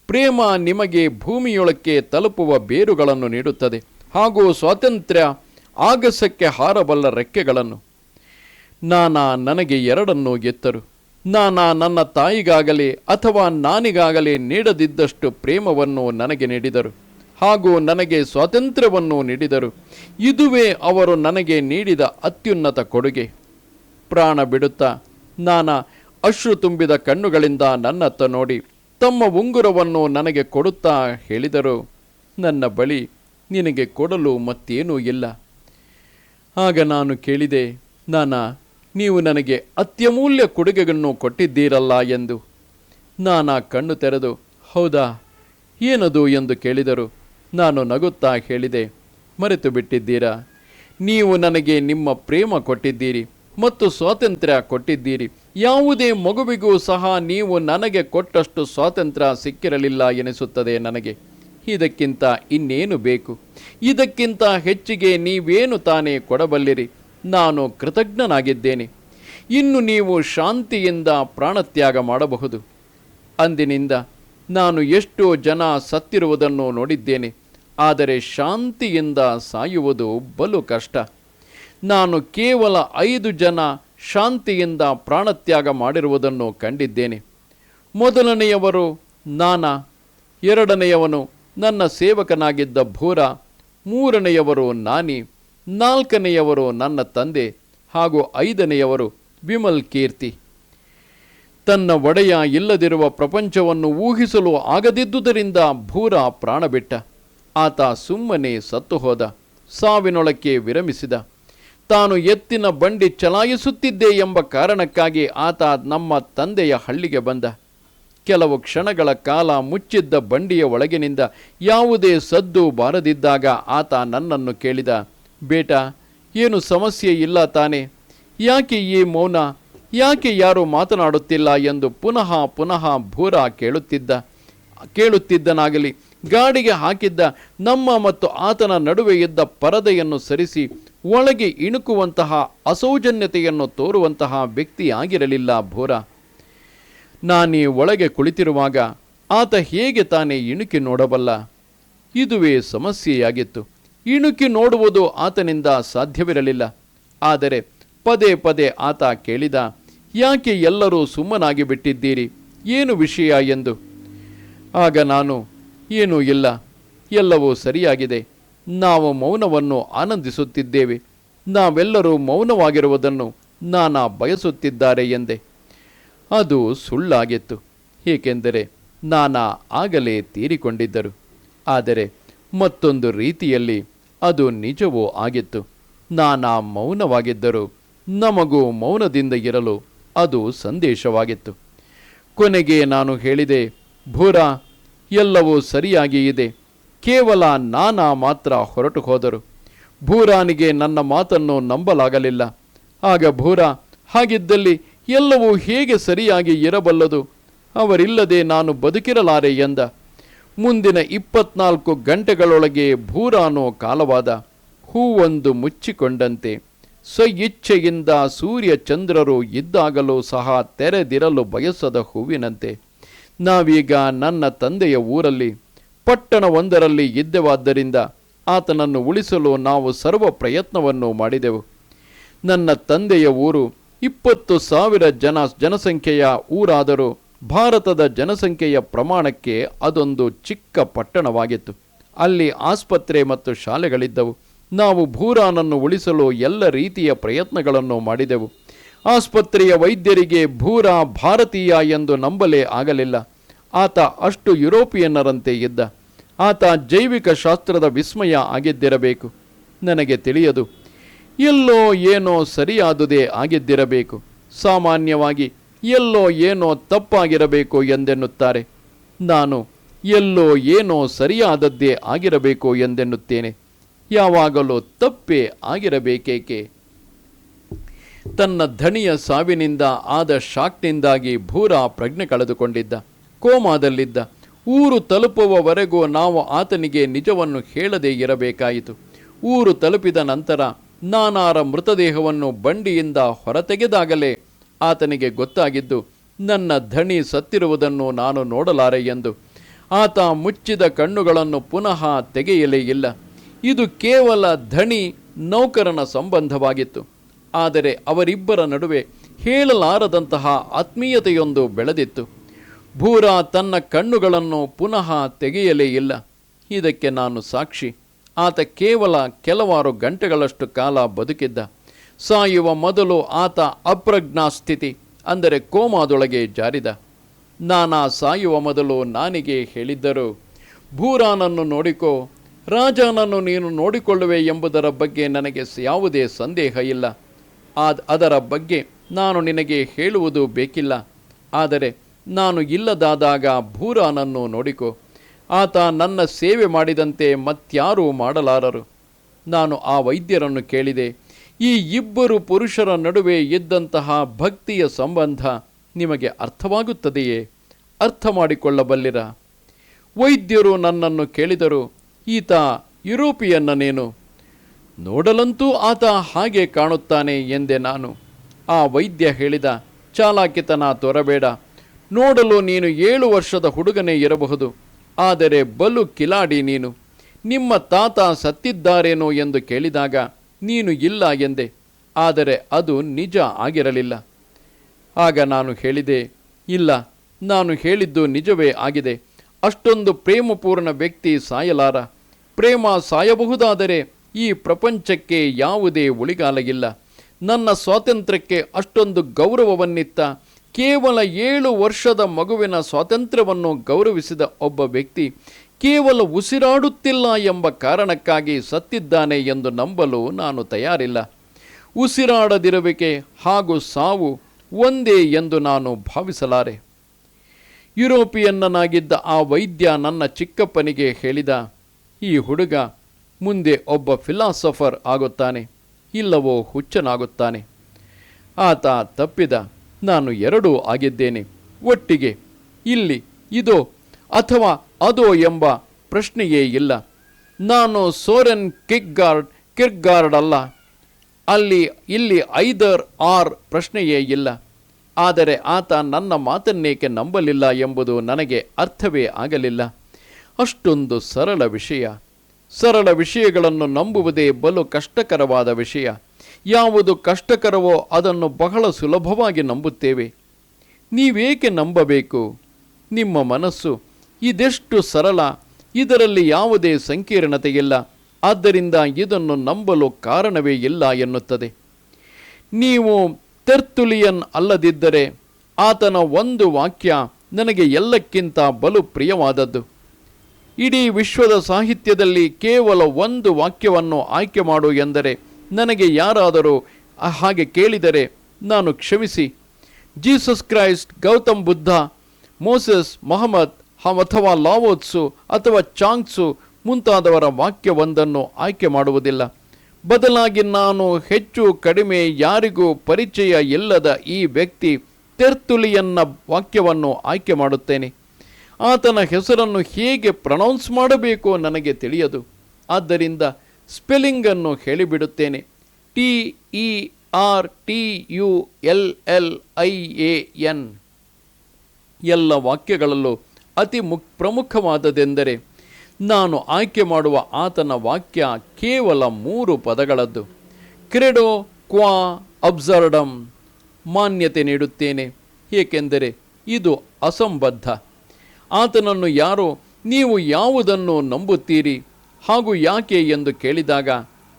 ಪ್ರೇಮ ನಿಮಗೆ ಭೂಮಿಯೊಳಕ್ಕೆ ತಲುಪುವ ಬೇರುಗಳನ್ನು ನೀಡುತ್ತದೆ ಹಾಗೂ ಸ್ವಾತಂತ್ರ್ಯ ಆಗಸಕ್ಕೆ ಹಾರಬಲ್ಲ ರೆಕ್ಕೆಗಳನ್ನು. ನಾನಾ ನನಗೆ ಎರಡನ್ನು ಗೆತ್ತರು ನಾನಾ ನನ್ನ ತಾಯಿಗಾಗಲಿ ಅಥವಾ ನಾನಿಗಾಗಲಿ ನೀಡದಿದ್ದಷ್ಟು ಪ್ರೇಮವನ್ನು ನನಗೆ ನೀಡಿದರು ಹಾಗೂ ನನಗೆ ಸ್ವಾತಂತ್ರ್ಯವನ್ನು ನೀಡಿದರು. ಇದುವೇ ಅವರು ನನಗೆ ನೀಡಿದ ಅತ್ಯುನ್ನತ ಕೊಡುಗೆ. ಪ್ರಾಣ ಬಿಡುತ್ತಾ, ನಾನಾ ಅಶ್ರು ತುಂಬಿದ ಕಣ್ಣುಗಳಿಂದ ನನ್ನತ್ತ ನೋಡಿ ತಮ್ಮ ಉಂಗುರವನ್ನು ನನಗೆ ಕೊಡುತ್ತಾ ಹೇಳಿದರು, ನನ್ನ ಬಳಿ ನಿನಗೆ ಕೊಡಲು ಮತ್ತೇನೂ ಇಲ್ಲ. ಆಗ ನಾನು ಕೇಳಿದೆ, ನಾನಾ, ನೀವು ನನಗೆ ಅತ್ಯಮೂಲ್ಯ ಕೊಡುಗೆಗಳನ್ನು ಕೊಟ್ಟಿದ್ದೀರಲ್ಲ ಎಂದು. ನಾನಾ ಕಣ್ಣು ತೆರೆದು, ಹೌದಾ, ಏನದು ಎಂದು ಕೇಳಿದರು. ನಾನು ನಗುತ್ತಾ ಹೇಳಿದೆ ಮರೆತು ಬಿಟ್ಟಿದ್ದೀರಾ ನೀವು ನನಗೆ ನಿಮ್ಮ ಪ್ರೇಮ ಕೊಟ್ಟಿದ್ದೀರಿ. ಮತ್ತು ಸ್ವಾತಂತ್ರ್ಯ ಕೊಟ್ಟಿದ್ದೀರಿ. ಯಾವುದೇ ಮಗುವಿಗೂ ಸಹ ನೀವು ನನಗೆ ಕೊಟ್ಟಷ್ಟು ಸ್ವಾತಂತ್ರ್ಯ ಸಿಕ್ಕಿರಲಿಲ್ಲ ಎನಿಸುತ್ತದೆ ನನಗೆ. ಇದಕ್ಕಿಂತ ಇನ್ನೇನು ಬೇಕು? ಇದಕ್ಕಿಂತ ಹೆಚ್ಚಿಗೆ ನೀವೇನು ತಾನೇ ಕೊಡಬಲ್ಲಿರಿ? ನಾನು ಕೃತಜ್ಞನಾಗಿದ್ದೇನೆ. ಇನ್ನು ನೀವು ಶಾಂತಿಯಿಂದ ಪ್ರಾಣತ್ಯಾಗ ಮಾಡಬಹುದು. ಅಂದಿನಿಂದ ನಾನು ಎಷ್ಟೋ ಜನ ಸತ್ತಿರುವುದನ್ನು ನೋಡಿದ್ದೇನೆ. ಆದರೆ ಶಾಂತಿಯಿಂದ ಸಾಯುವುದು ಬಲು ಕಷ್ಟ. ನಾನು ಕೇವಲ ಐದು ಜನ ಶಾಂತಿಯಿಂದ ಪ್ರಾಣತ್ಯಾಗ ಮಾಡಿರುವುದನ್ನು ಕಂಡಿದ್ದೇನೆ. ಮೊದಲನೆಯವರು ನಾನಾ, ಎರಡನೆಯವನು ನನ್ನ ಸೇವಕನಾಗಿದ್ದ ಭೂರ, ಮೂರನೆಯವರು ನಾನಿ, ನಾಲ್ಕನೆಯವರು ನನ್ನ ತಂದೆ ಹಾಗೂ ಐದನೆಯವರು ವಿಮಲ್ ಕೀರ್ತಿ. ತನ್ನ ಒಡೆಯ ಇಲ್ಲದಿರುವ ಪ್ರಪಂಚವನ್ನು ಊಹಿಸಲು ಆಗದಿದ್ದುದರಿಂದ ಭೂರ ಪ್ರಾಣ ಬಿಟ್ಟ ಆತ ಸುಮ್ಮನೆ ಸತ್ತು ಹೋದ ಸಾವಿನೊಳಕ್ಕೆ ವಿರಮಿಸಿದ. ತಾನು ಎತ್ತಿನ ಬಂಡಿ ಚಲಾಯಿಸುತ್ತಿದ್ದೆ ಎಂಬ ಕಾರಣಕ್ಕಾಗಿ ಆತ ನಮ್ಮ ತಂದೆಯ ಹಳ್ಳಿಗೆ ಬಂದ. ಕೆಲವು ಕ್ಷಣಗಳ ಕಾಲ ಮುಚ್ಚಿದ್ದ ಬಂಡಿಯ ಒಳಗಿನಿಂದ ಯಾವುದೇ ಸದ್ದು ಬಾರದಿದ್ದಾಗ ಆತ ನನ್ನನ್ನು ಕೇಳಿದ, ಬೇಟ, ಏನು ಸಮಸ್ಯೆ ಇಲ್ಲ ತಾನೆ? ಯಾಕೆ ಈ ಮೌನ? ಯಾಕೆ ಯಾರು ಮಾತನಾಡುತ್ತಿಲ್ಲ? ಎಂದು ಪುನಃ ಪುನಃ ಭೂರ ಕೇಳುತ್ತಿದ್ದ, ಕೇಳುತ್ತಿದ್ದನಾಗಲಿ, ಗಾಡಿಗೆ ಹಾಕಿದ್ದ ನಮ್ಮ ಮತ್ತು ಆತನ ನಡುವೆ ಇದ್ದ ಪರದೆಯನ್ನು ಸರಿಸಿ ಒಳಗೆ ಇಣುಕುವಂತಹ ಅಸೌಜನ್ಯತೆಯನ್ನು ತೋರುವಂತಹ ವ್ಯಕ್ತಿಯಾಗಿರಲಿಲ್ಲ ಭೋರ. ನಾನೇ ಒಳಗೆ ಕುಳಿತಿರುವಾಗ ಆತ ಹೇಗೆ ತಾನೇ ಇಣುಕಿ ನೋಡಬಲ್ಲ? ಇದುವೇ ಸಮಸ್ಯೆಯಾಗಿತ್ತು. ಇಣುಕಿ ನೋಡುವುದು ಆತನಿಂದ ಸಾಧ್ಯವಿರಲಿಲ್ಲ. ಆದರೆ ಪದೇ ಪದೇ ಆತ ಕೇಳಿದ, ಯಾಕೆ ಎಲ್ಲರೂ ಸುಮ್ಮನಾಗಿ ಬಿಟ್ಟಿದ್ದೀರಿ? ಏನು ವಿಷಯ? ಎಂದು. ಆಗ ನಾನು, ಏನೂ ಇಲ್ಲ. ಎಲ್ಲವೂ ಸರಿಯಾಗಿದೆ. ನಾವು ಮೌನವನ್ನು ಆನಂದಿಸುತ್ತಿದ್ದೇವೆ. ನಾವೆಲ್ಲರೂ ಮೌನವಾಗಿರುವುದನ್ನು ನಾನಾ ಬಯಸುತ್ತಿದ್ದಾರೆ ಎಂದೆ. ಅದು ಸುಳ್ಳಾಗಿತ್ತು. ಏಕೆಂದರೆ ನಾನಾ ಆಗಲೇ ತೀರಿಕೊಂಡಿದ್ದರು. ಆದರೆ ಮತ್ತೊಂದು ರೀತಿಯಲ್ಲಿ ಅದು ನಿಜವೂ ಆಗಿತ್ತು. ನಾನಾ ಮೌನವಾಗಿದ್ದರು ನಮಗೂ ಮೌನದಿಂದ ಇರಲು ಅದು ಸಂದೇಶವಾಗಿತ್ತು. ಕೊನೆಗೆ ನಾನು ಹೇಳಿದೆ, ಭೂರ, ಎಲ್ಲವೂ ಸರಿಯಾಗಿ ಇದೆ. ಕೇವಲ ನಾನಾ ಮಾತ್ರ ಹೊರಟು ಹೋದರು. ಭೂರಾನಿಗೆ ನನ್ನ ಮಾತನ್ನು ನಂಬಲಾಗಲಿಲ್ಲ. ಆಗ ಭೂರ, ಹಾಗಿದ್ದಲ್ಲಿ ಎಲ್ಲವೂ ಹೇಗೆ ಸರಿಯಾಗಿ ಇರಬಲ್ಲದು? ಅವರಿಲ್ಲದೆ ನಾನು ಬದುಕಿರಲಾರೆ ಎಂದ. ಮುಂದಿನ ಇಪ್ಪತ್ನಾಲ್ಕು ಗಂಟೆಗಳೊಳಗೆ ಭೂರಾನೋ ಕಾಲವಾದ. ಹೂವೊಂದು ಮುಚ್ಚಿಕೊಂಡಂತೆ. ಸ್ವಇಚ್ಛೆಯಿಂದ ಸೂರ್ಯ ಚಂದ್ರರು ಇದ್ದಾಗಲೂ ಸಹ ತೆರೆದಿರಲು ಬಯಸದ ಹೂವಿನಂತೆ. ನಾವೀಗ ನನ್ನ ತಂದೆಯ ಊರಲ್ಲಿ ಪಟ್ಟಣವೊಂದರಲ್ಲಿ ಇದ್ದವಾದ್ದರಿಂದ ಆತನನ್ನು ಉಳಿಸಲು ನಾವು ಸರ್ವ ಪ್ರಯತ್ನವನ್ನು ಮಾಡಿದೆವು. ನನ್ನ ತಂದೆಯ ಊರು ಇಪ್ಪತ್ತು ಸಾವಿರ ಜನ ಜನಸಂಖ್ಯೆಯ ಊರಾದರೂ ಭಾರತದ ಜನಸಂಖ್ಯೆಯ ಪ್ರಮಾಣಕ್ಕೆ ಅದೊಂದು ಚಿಕ್ಕ ಪಟ್ಟಣವಾಗಿತ್ತು. ಅಲ್ಲಿ ಆಸ್ಪತ್ರೆ ಮತ್ತು ಶಾಲೆಗಳಿದ್ದವು. ನಾವು ಭೂರಾನನ್ನು ಉಳಿಸಲು ಎಲ್ಲ ರೀತಿಯ ಪ್ರಯತ್ನಗಳನ್ನು ಮಾಡಿದೆವು. ಆಸ್ಪತ್ರೆಯ ವೈದ್ಯರಿಗೆ ಭೂರಾ ಭಾರತೀಯ ಎಂದು ನಂಬಲೇ ಆಗಲಿಲ್ಲ. ಆತ ಅಷ್ಟು ಯುರೋಪಿಯನ್ನರಂತೆ ಇದ್ದ. ಆತ ಜೈವಿಕ ಶಾಸ್ತ್ರದ ವಿಸ್ಮಯ ಆಗಿದ್ದಿರಬೇಕು. ನನಗೆ ತಿಳಿಯದು. ಎಲ್ಲೋ ಏನೋ ಸರಿಯಾದುದೇ ಆಗಿದ್ದಿರಬೇಕು. ಸಾಮಾನ್ಯವಾಗಿ ಎಲ್ಲೋ ಏನೋ ತಪ್ಪಾಗಿರಬೇಕು ಎಂದೆನ್ನುತ್ತಾರೆ. ನಾನು ಎಲ್ಲೋ ಏನೋ ಸರಿಯಾದದ್ದೇ ಆಗಿರಬೇಕು ಎಂದೆನ್ನುತ್ತೇನೆ. ಯಾವಾಗಲೂ ತಪ್ಪೇ ಆಗಿರಬೇಕೇಕೆ? ತನ್ನ ಧಣಿಯ ಸಾವಿನಿಂದ ಆದ ಶಾಕ್ನಿಂದಾಗಿ ಭೂರ ಪ್ರಜ್ಞೆ ಕಳೆದುಕೊಂಡಿದ್ದ. ಕೋಮಾದಲ್ಲಿದ್ದ. ಊರು ತಲುಪುವವರೆಗೂ ನಾವು ಆತನಿಗೆ ನಿಜವನ್ನು ಹೇಳದೇ ಇರಬೇಕಾಯಿತು. ಊರು ತಲುಪಿದ ನಂತರ ನಾನಾರ ಮೃತದೇಹವನ್ನು ಬಂಡಿಯಿಂದ ಹೊರತೆಗೆದಾಗಲೇ ಆತನಿಗೆ ಗೊತ್ತಾಗಿದ್ದು, ನನ್ನ ಧಣಿ ಸತ್ತಿರುವುದನ್ನು ನಾನು ನೋಡಲಾರೆ ಎಂದು. ಆತ ಮುಚ್ಚಿದ ಕಣ್ಣುಗಳನ್ನು ಪುನಃ ತೆಗೆಯಲೇ ಇಲ್ಲ. ಇದು ಕೇವಲ ಧಣಿ ನೌಕರನ ಸಂಬಂಧವಾಗಿತ್ತು. ಆದರೆ ಅವರಿಬ್ಬರ ನಡುವೆ ಹೇಳಲಾರದಂತಹ ಆತ್ಮೀಯತೆಯೊಂದು ಬೆಳೆದಿತ್ತು. ಭೂರ ತನ್ನ ಕಣ್ಣುಗಳನ್ನು ಪುನಃ ತೆಗೆಯಲೇ ಇಲ್ಲ. ಇದಕ್ಕೆ ನಾನು ಸಾಕ್ಷಿ. ಆತ ಕೇವಲ ಕೆಲವಾರು ಗಂಟೆಗಳಷ್ಟು ಕಾಲ ಬದುಕಿದ್ದ. ಸಾಯುವ ಮೊದಲು ಆತ ಅಪ್ರಜ್ಞಾ ಸ್ಥಿತಿ, ಅಂದರೆ ಕೋಮಾದೊಳಗೆ ಜಾರಿದ. ನಾನಾ ಸಾಯುವ ಮೊದಲು ನಾನಿಗೆ ಹೇಳಿದ್ದರು, ಭೂರಾನನ್ನು ನೋಡಿಕೋ. ರಾಜನನ್ನು ನೀನು ನೋಡಿಕೊಳ್ಳುವೆ ಎಂಬುದರ ಬಗ್ಗೆ ನನಗೆ ಯಾವುದೇ ಸಂದೇಹ ಇಲ್ಲ. ಅದರ ಬಗ್ಗೆ ನಾನು ನಿನಗೆ ಹೇಳುವುದು ಬೇಕಿಲ್ಲ. ಆದರೆ ನಾನು ಇಲ್ಲದಾದಾಗ ಭೂರಾನನ್ನು ನೋಡಿಕೋ. ಆತ ನನ್ನ ಸೇವೆ ಮಾಡಿದಂತೆ ಮತ್ಯಾರೂ ಮಾಡಲಾರರು. ನಾನು ಆ ವೈದ್ಯರನ್ನು ಕೇಳಿದೆ, ಈ ಇಬ್ಬರು ಪುರುಷರ ನಡುವೆ ಇದ್ದಂತಹ ಭಕ್ತಿಯ ಸಂಬಂಧ ನಿಮಗೆ ಅರ್ಥವಾಗುತ್ತದೆಯೇ? ಅರ್ಥ ಮಾಡಿಕೊಳ್ಳಬಲ್ಲಿರ? ವೈದ್ಯರು ನನ್ನನ್ನು ಕೇಳಿದರು, ಈತ ಯುರೋಪಿಯನ್ನನೇನು? ನೋಡಲಂತೂ ಆತ ಹಾಗೆ ಕಾಣುತ್ತಾನೆ ಎಂದೆ ನಾನು. ಆ ವೈದ್ಯ ಹೇಳಿದ, ಚಾಲಾಕಿತನ ತೋರಬೇಡ ನೋಡಲು ನೀನು ಏಳು ವರ್ಷದ ಹುಡುಗನೇ ಇರಬಹುದು. ಆದರೆ ಬಲು ಕಿಲಾಡಿ ನೀನು. ನಿಮ್ಮ ತಾತ ಸತ್ತಿದ್ದಾರೇನೋ ಎಂದು ಕೇಳಿದಾಗ, ನೀನು ಇಲ್ಲ ಎಂದೆ. ಆದರೆ ಅದು ನಿಜ ಆಗಿರಲಿಲ್ಲ. ಆಗ ನಾನು ಹೇಳಿದೆ, ಇಲ್ಲ, ನಾನು ಹೇಳಿದ್ದು ನಿಜವೇ ಆಗಿದೆ. ಅಷ್ಟೊಂದು ಪ್ರೇಮಪೂರ್ಣ ವ್ಯಕ್ತಿ ಸಾಯಲಾರ. ಪ್ರೇಮ ಸಾಯಬಹುದಾದರೆ ಈ ಪ್ರಪಂಚಕ್ಕೆ ಯಾವುದೇ ಉಳಿಗಾಲ ಇಲ್ಲ. ನನ್ನ ಸ್ವಾತಂತ್ರ್ಯಕ್ಕೆ ಅಷ್ಟೊಂದು ಗೌರವವನ್ನಿತ್ತ ಕೇವಲ ಏಳು ವರ್ಷದ ಮಗುವಿನ ಸ್ವಾತಂತ್ರ್ಯವನ್ನು ಗೌರವಿಸಿದ ಒಬ್ಬ ವ್ಯಕ್ತಿ ಕೇವಲ ಉಸಿರಾಡುತ್ತಿಲ್ಲ ಎಂಬ ಕಾರಣಕ್ಕಾಗಿ ಸತ್ತಿದ್ದಾನೆ ಎಂದು ನಂಬಲು ನಾನು ತಯಾರಿಲ್ಲ. ಉಸಿರಾಡದಿರುವಿಕೆ ಹಾಗೂ ಸಾವು ಒಂದೇ ಎಂದು ನಾನು ಭಾವಿಸಲಾರೆ. ಯುರೋಪಿಯನ್ನನಾಗಿದ್ದ ಆ ವೈದ್ಯ ನನ್ನ ಚಿಕ್ಕಪ್ಪನಿಗೆ ಹೇಳಿದ, ಈ ಹುಡುಗ ಮುಂದೆ ಒಬ್ಬ ಫಿಲಾಸಫರ್ ಆಗುತ್ತಾನೆ, ಇಲ್ಲವೋ ಹುಚ್ಚನಾಗುತ್ತಾನೆ. ಆತ ತಪ್ಪಿದ. ನಾನು ಎರಡೂ ಆಗಿದ್ದೇನೆ. ಒಟ್ಟಿಗೆ ಇಲ್ಲಿ ಇದೋ ಅಥವಾ ಅದೋ ಎಂಬ ಪ್ರಶ್ನೆಯೇ ಇಲ್ಲ. ನಾನು ಸೋರೆನ್ ಕಿಗ್ಗಾರ್ಡ್, ಕಿರ್ಗಾರ್ಡ್ ಅಲ್ಲ. ಅಲ್ಲಿ, ಇಲ್ಲಿ ಐದರ್ ಆರ್ ಪ್ರಶ್ನೆಯೇ ಇಲ್ಲ. ಆದರೆ ಆತ ನನ್ನ ಮಾತನ್ನೇಕೆ ನಂಬಲಿಲ್ಲ ಎಂಬುದು ನನಗೆ ಅರ್ಥವೇ ಆಗಲಿಲ್ಲ. ಅಷ್ಟೊಂದು ಸರಳ ವಿಷಯ. ಸರಳ ವಿಷಯಗಳನ್ನು ನಂಬುವುದೇ ಬಲು ಕಷ್ಟಕರವಾದ ವಿಷಯ. ಯಾವುದು ಕಷ್ಟಕರವೋ ಅದನ್ನು ಬಹಳ ಸುಲಭವಾಗಿ ನಂಬುತ್ತೇವೆ. ನೀವೇಕೆ ನಂಬಬೇಕು? ನಿಮ್ಮ ಮನಸ್ಸು ಇದೆಷ್ಟು ಸರಳ, ಇದರಲ್ಲಿ ಯಾವುದೇ ಸಂಕೀರ್ಣತೆ ಇಲ್ಲ ಆದ್ದರಿಂದ ಇದನ್ನು ನಂಬಲು ಕಾರಣವೇ ಇಲ್ಲ ಎನ್ನುತ್ತದೆ. ನೀವು ತೆರ್ತುಲಿಯನ್ ಅಲ್ಲದಿದ್ದರೆ ಆತನ ಒಂದು ವಾಕ್ಯ ನನಗೆ ಎಲ್ಲಕ್ಕಿಂತ ಬಲು ಪ್ರಿಯವಾದದ್ದು ಇಡೀ ವಿಶ್ವದ ಸಾಹಿತ್ಯದಲ್ಲಿ ಕೇವಲ ಒಂದು ವಾಕ್ಯವನ್ನು ಆಯ್ಕೆ ಮಾಡು ಎಂದರೆ ನನಗೆ ಯಾರಾದರೂ ಹಾಗೆ ಕೇಳಿದರೆ ನಾನು ಕ್ಷಮಿಸಿ. Jesus Christ, Gautam Buddha, Moses, Mohammed ಅಥವಾ ಲಾವೋತ್ಸು ಅಥವಾ ಚಾಂಗ್ಸು ಮುಂತಾದವರ ವಾಕ್ಯವೊಂದನ್ನು ಆಯ್ಕೆ ಮಾಡುವುದಿಲ್ಲ. ಬದಲಾಗಿ ನಾನು ಹೆಚ್ಚು ಕಡಿಮೆ ಯಾರಿಗೂ ಪರಿಚಯ ಇಲ್ಲದ ಈ ವ್ಯಕ್ತಿ ತೆರ್ತುಲಿಯನ್ನ ವಾಕ್ಯವನ್ನು ಆಯ್ಕೆ ಮಾಡುತ್ತೇನೆ. ಆತನ ಹೆಸರನ್ನು ಹೇಗೆ ಪ್ರನೌನ್ಸ್ ಮಾಡಬೇಕೋ ನನಗೆ ತಿಳಿಯದು. ಆದ್ದರಿಂದ ಸ್ಪೆಲ್ಲಿಂಗನ್ನು ಹೇಳಿಬಿಡುತ್ತೇನೆ. T, E, R, T, U, L L, I, A, N. ಎಲ್ಲ ವಾಕ್ಯಗಳಲ್ಲೂ ಅತಿ ಮುಕ್ ಪ್ರಮುಖವಾದದೆಂದರೆ ನಾನು ಆಯ್ಕೆ ಮಾಡುವ ಆತನ ವಾಕ್ಯ ಕೇವಲ ಮೂರು ಪದಗಳದ್ದು. ಕ್ರೆಡೋ, ಕ್ವಾ ಅಬ್ಸರ್ಡಮ್ ಮಾನ್ಯತೆ ನೀಡುತ್ತೇನೆ. ಏಕೆಂದರೆ ಇದು ಅಸಂಬದ್ಧ. ಆತನನ್ನು ಯಾರೋ, ನೀವು ಯಾವುದನ್ನು ನಂಬುತ್ತೀರಿ? ಹಾಗೂ ಯಾಕೆ ಎಂದು ಕೇಳಿದಾಗ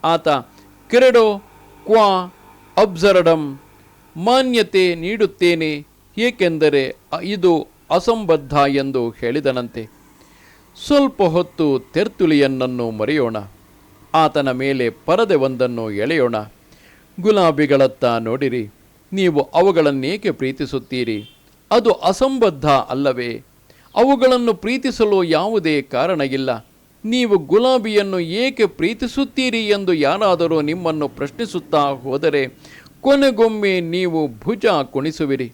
ಆತ, ಕ್ರೆಡೋ, ಕ್ವಾ ಅಬ್ಸರ್ಡಮ್ ಮಾನ್ಯತೆ ನೀಡುತ್ತೇನೆ, ಏಕೆಂದರೆ ಇದು ಅಸಂಬದ್ಧ ಎಂದು ಹೇಳಿದನಂತೆ. ಸ್ವಲ್ಪ ಹೊತ್ತು ತೆರ್ತುಲಿಯನ್ನನ್ನು ಮರೆಯೋಣ. ಆತನ ಮೇಲೆ ಪರದೆ ಒಂದನ್ನು ಎಳೆಯೋಣ. ಗುಲಾಬಿಗಳತ್ತ ನೋಡಿರಿ, ನೀವು ಅವುಗಳನ್ನೇಕೆ ಪ್ರೀತಿಸುತ್ತೀರಿ? ಅದು ಅಸಂಬದ್ಧ ಅಲ್ಲವೇ? ಅವುಗಳನ್ನು ಪ್ರೀತಿಸಲು ಯಾವುದೇ ಕಾರಣ ಇಲ್ಲ ನೀವು ಗುಲಾಬಿಯನ್ನು ಏಕೆ ಪ್ರೀತಿಸುತ್ತೀರಿ ಎಂದು ಯಾರಾದರೂ ನಿಮ್ಮನ್ನು ಪ್ರಶ್ನಿಸುತ್ತಾ ಹೋದರೆ ಕೊನೆಗೊಮ್ಮೆ ನೀವು ಭುಜ ಕುಣಿಸುವಿರಿ.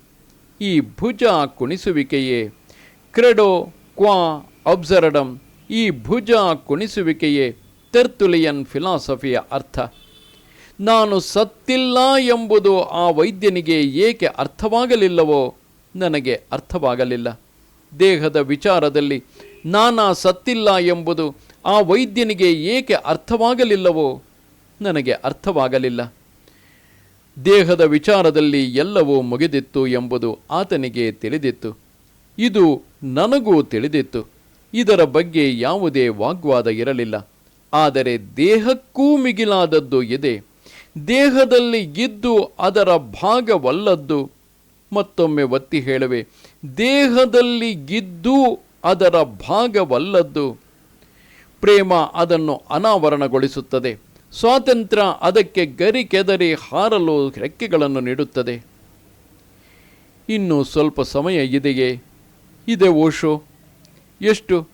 ಈ ಭುಜ ಕುಣಿಸುವಿಕೆಯೇ ಕ್ರೆಡೋ ಕ್ವಾ ಅಬ್ಸರ್ಡಮ್ ಈ ಭುಜ ಕುಣಿಸುವಿಕೆಯೇ ತೆರ್ತುಲಿಯನ್ ಫಿಲಾಸಫಿಯ ಅರ್ಥ. ನಾನು ಸತ್ತಿಲ್ಲ ಎಂಬುದು ಆ ವೈದ್ಯನಿಗೆ ಏಕೆ ಅರ್ಥವಾಗಲಿಲ್ಲವೋ ನನಗೆ ಅರ್ಥವಾಗಲಿಲ್ಲ. ದೇಹದ ವಿಚಾರದಲ್ಲಿ ನಾನಾ ಸತ್ತಿಲ್ಲ ಎಂಬುದು ಆ ವೈದ್ಯನಿಗೆ ಏಕೆ ಅರ್ಥವಾಗಲಿಲ್ಲವೋ? ನನಗೆ ಅರ್ಥವಾಗಲಿಲ್ಲ. ದೇಹದ ವಿಚಾರದಲ್ಲಿ ಎಲ್ಲವೂ ಮುಗಿದಿತ್ತು ಎಂಬುದು ಆತನಿಗೆ ತಿಳಿದಿತ್ತು. ಇದು ನನಗೂ ತಿಳಿದಿತ್ತು. ಇದರ ಬಗ್ಗೆ ಯಾವುದೇ ವಾಗ್ವಾದ ಇರಲಿಲ್ಲ. ಆದರೆ ದೇಹಕ್ಕೂ ಮಿಗಿಲಾದದ್ದು ಇದೆ. ದೇಹದಲ್ಲಿ ಇದ್ದು ಅದರ ಭಾಗವಲ್ಲದ್ದು. ಮತ್ತೊಮ್ಮೆ ಒತ್ತಿ ಹೇಳುವೆ, ದೇಹದಲ್ಲಿ ಇದ್ದು ಅದರ ಭಾಗವಲ್ಲದ್ದು. ಪ್ರೇಮ ಅದನ್ನು ಅನಾವರಣಗೊಳಿಸುತ್ತದೆ. ಸ್ವಾತಂತ್ರ್ಯ ಅದಕ್ಕೆ ಗರಿ ಕೆದರಿ ಹಾರಲು ರೆಕ್ಕೆಗಳನ್ನು ನೀಡುತ್ತದೆ. ಇನ್ನು ಸ್ವಲ್ಪ ಸಮಯ ಇದೆಯೇ? ಇದೆ ಓಶೋ. ಎಷ್ಟು?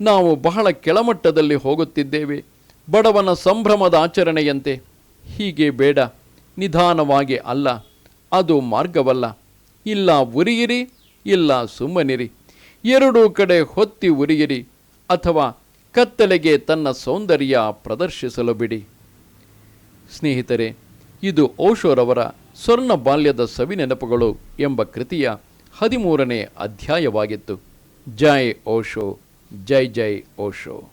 ನಾವು ಬಹಳ ಕೆಳಮಟ್ಟದಲ್ಲಿ ಹೋಗುತ್ತಿದ್ದೇವೆ. ಬಡವನ ಸಂಭ್ರಮದ ಆಚರಣೆಯಂತೆ. ಹೀಗೆ ಬೇಡ. ನಿಧಾನವಾಗಿ ಅಲ್ಲ. ಅದು ಮಾರ್ಗವಲ್ಲ. ಇಲ್ಲ ಉರಿಯಿರಿ, ಇಲ್ಲ ಸುಮ್ಮನಿರಿ. ಎರಡೂ ಕಡೆ ಹೊತ್ತಿ ಉರಿಯಿರಿ ಅಥವಾ ಕತ್ತಲೆಗೆ ತನ್ನ ಸೌಂದರ್ಯ ಪ್ರದರ್ಶಿಸಲು ಬಿಡಿ. ಸ್ನೇಹಿತರೆ, ಇದು ಓಶೋರವರ ಸ್ವರ್ಣ ಬಾಲ್ಯದ ಸವಿನೆನಪುಗಳು ಎಂಬ ಕೃತಿಯ ಹದಿಮೂರನೇ ಅಧ್ಯಾಯವಾಗಿತ್ತು. ಜೈ ಓಶೋ, ಜೈ ಜೈ ಓಶೋ.